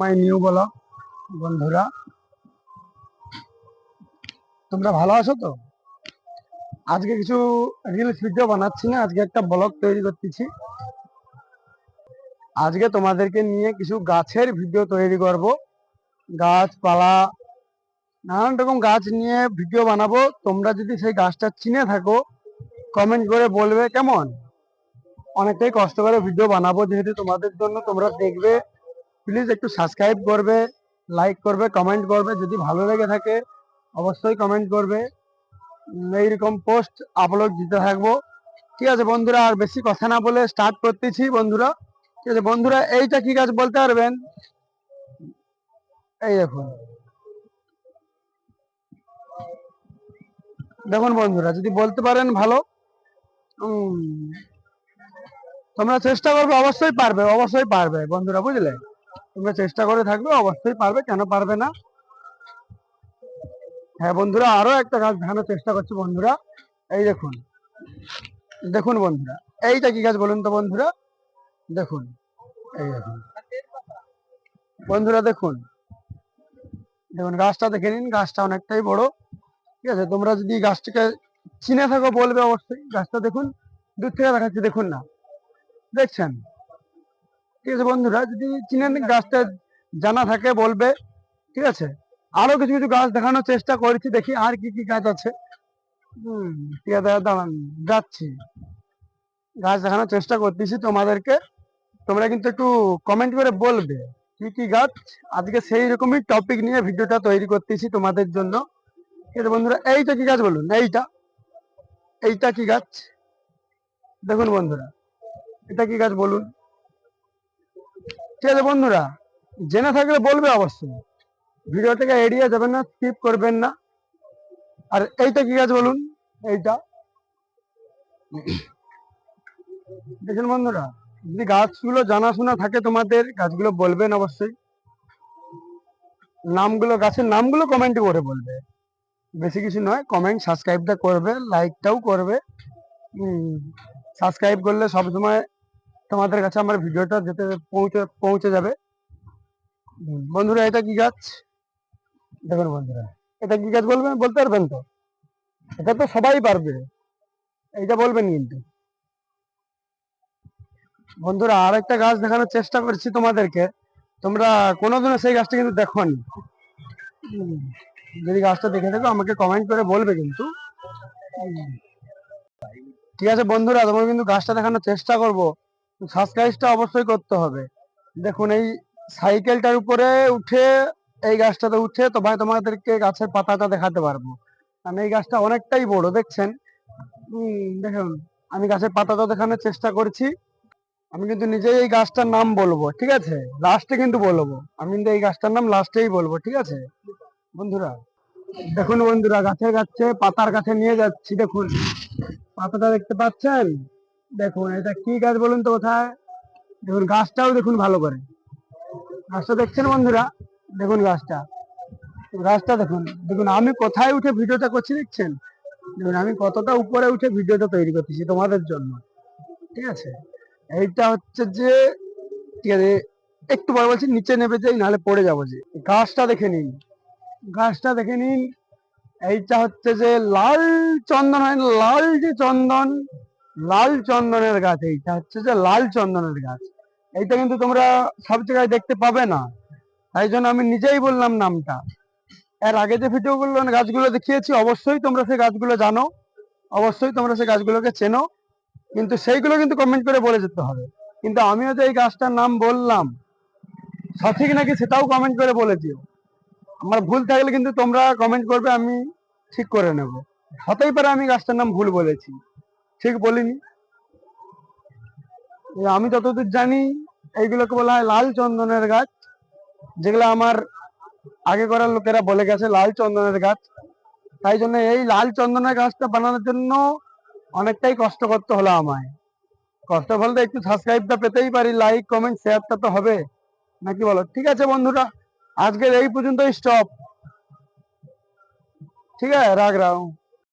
My new blog বন্ধুরা। তোমরা ভালো আছো তো? আজকে কিছু রিলস ভিডিও বানাচ্ছি না, আজকে একটা ব্লগ তৈরি করতেছি। আজকে তোমাদেরকে নিয়ে কিছু গাছের ভিডিও তৈরি করব। গাছপালা, নানান রকম গাছ নিয়ে ভিডিও বানাবো। তোমরা যদি সেই গাছটা চিনে থাকো কমেন্ট করে বলবে কেমন? অনেকটাই কষ্ট করে ভিডিও বানাবো, যেহেতু তোমাদের জন্য তোমরা দেখবে প্লিজ একটু সাবস্ক্রাইব করবে লাইক করবে কমেন্ট করবে, যদি ভালো লেগে থাকে, অবশ্যই কমেন্ট করবে। এইরকম পোস্ট আপলোড দিতে থাকব। ঠিক আছে বন্ধুরা, আর বেশি কথা না বলে স্টার্ট করতেছি বন্ধুরা। ঠিক আছে বন্ধুরা, এইটা কি গাছ বলতে পারবেন? এই দেখুন। দেখুন বন্ধুরা, যদি বলতে পারেন ভালো তোমরা চেষ্টা করবে, অবশ্যই পারবে অবশ্যই পারবে বন্ধুরা, বুঝলে? তোমরা চেষ্টা করে থাকবে, অবশ্যই পারবে, কেন পারবে না? হ্যাঁ বন্ধুরা, আরও একটা গাছ দেখানোর চেষ্টা করছি বন্ধুরা। এই দেখুন দেখুন বন্ধুরা, এইটা কি গাছ বলুন তো বন্ধুরা? দেখুন, এই দেখুন। বন্ধুরা দেখুন দেখুন, গাছটা দেখে নিন, গাছটা অনেকটাই বড়। ঠিক আছে, তোমরা যদি গাছটাকে চিনে থাকো বলবে অবশ্যই, গাছটা দেখুন, দূর থেকে দেখাচ্ছি, দেখুন না। দেখছেন? ঠিক আছে বন্ধুরা, যদি চিনেন গাছটা জানা থাকে বলবে, ঠিক আছে? আরও কিছু কিছু গাছ দেখানোর চেষ্টা করেছি, দেখি আর কি কি গাছ আছে। ঠিক আছে, দাঁড়ান, যাচ্ছি। গাছ দেখানোর চেষ্টা করতেছি তোমাদেরকে। তোমরা কিন্তু একটু কমেন্ট করে বলবে, কি কি গাছ? আজকে সেই রকমই টপিক নিয়ে ভিডিওটা তৈরি করতেছি তোমাদের জন্য। ঠিক আছে বন্ধুরা, এইটা কি গাছ বলুন? এইটা? এইটা কি গাছ? দেখুন বন্ধুরা, এটা কি গাছ বলুন? ঠিক আছে বন্ধুরা, জেনে থাকলে বলবে অবশ্যই। ভিডিও থেকে এড়িয়ে যাবেন না স্কিপ করবেন না। আর এইটা কি গাছ বলুন? এইটা। দেখুন বন্ধুরা, যদি গাছগুলো জানাশোনা থাকে তোমাদের, গাছগুলো বলবেন অবশ্যই। নামগুলো, গাছের নামগুলো কমেন্ট করে বলবে। বেশি কিছু নয় কমেন্ট সাবস্ক্রাইবটা করবে লাইকটাও করবে। সাবস্ক্রাইব করলে সবসময় তোমাদের কাছে আমার ভিডিওটা যেতে পৌঁছে পৌঁছে যাবে। বন্ধুরা, এটা কি গাছ? দেখুন বন্ধুরা, এটা কি গাছ বলবেন? বলতে পারবেন তো? এটা তো সবাই পারবে। এইটা বলবেন কিন্তু। বন্ধুরা আর একটা গাছ দেখানোর চেষ্টা করছি তোমাদেরকে। তোমরা কোনোদিনও সেই গাছটা কিন্তু দেখোনি। যদি গাছটা দেখে থাকো, আমাকে কমেন্ট করে বলবে কিন্তু। ঠিক আছে বন্ধুরা তোমরা কিন্তু গাছটা দেখানোর চেষ্টা করব। সাবস্ক্রাইবটা অবশ্যই করতে হবে। দেখুন, এই সাইকেলটার উপরে উঠে এই গাছটাতে উঠে তো ভাই তোমাদেরকে গাছের পাতাটা দেখাতে পারব। কারণ এই গাছটা অনেকটাই বড়, দেখছেন? দেখুন, আমি গাছের পাতাটা দেখানোর চেষ্টা করছি। আমি কিন্তু নিজেই এই গাছটার নাম বলব, ঠিক আছে? লাস্টে কিন্তু বলব। আমি কিন্তু এই গাছটার নাম লাস্টেই বলব, ঠিক আছে? বন্ধুরা, দেখুন বন্ধুরা, গাছের গাছে পাতার কাছে নিয়ে যাচ্ছি, দেখুন। পাতাটা দেখতে পাচ্ছেন? দেখুন, এটা কি গাছ বলুন তো কোথায়? দেখুন, গাছটাও দেখুন ভালো করে। গাছটা দেখছেন বন্ধুরা? দেখুন গাছটা। গাছটা দেখুন দেখুন, আমি কোথায় উঠে ভিডিওটা করছি দেখছেন? দেখুন, আমি কতটা উপরে উঠে ভিডিওটা তৈরি করতেছি তোমাদের জন্য। ঠিক আছে? এইটা হচ্ছে যে, ঠিক আছে, একটু বড় বলছি, নিচে নেবে যাই নাহলে পড়ে যাব যে। গাছটা দেখে নিন। গাছটা দেখে নিন। এইটা হচ্ছে যে, লাল চন্দন হয় লাল যে চন্দন? লাল চন্দনের গাছ, এইটা হচ্ছে যে লাল চন্দনের গাছ। এইটা কিন্তু তোমরা সব জায়গায় দেখতে পাবে না। তাই জন্য আমি নিজেই বললাম নামটা। এর আগে যে ভিডিওগুলো গাছগুলো দেখিয়েছি, অবশ্যই তোমরা সেই গাছগুলো জানো। অবশ্যই তোমরা সেই গাছগুলোকে চেনো। কিন্তু সেইগুলো কিন্তু কমেন্ট করে বলে যেতে হবে। কিন্তু আমিও যে এই গাছটার নাম বললাম, সঠিক নাকি সেটাও কমেন্ট করে বলে দিও। আমার ভুল থাকলে কিন্তু তোমরা কমেন্ট করবে, আমি ঠিক করে নেব। হতেই পারে আমি গাছটার নাম ভুল বলেছি। ঠিক বলিনি। আমি যতদূর জানি, এইগুলোকে বলা হয় লাল চন্দনের গাছ, যেগুলো আমার আগে করার লোকেরা বলে গেছে লাল চন্দনের গাছ। তাই জন্য এই লাল চন্দনের গাছটা বানানোর জন্য অনেকটাই কষ্ট করতে হলো আমায়। কষ্ট বলতে একটু সাবস্ক্রাইবটা পেতেই পারি লাইক কমেন্ট শেয়ারটা তো হবে। নাকি বলো? ঠিক আছে বন্ধুরা, আজকের এই পর্যন্ত স্টপ ঠিক আছে রাখ রাখ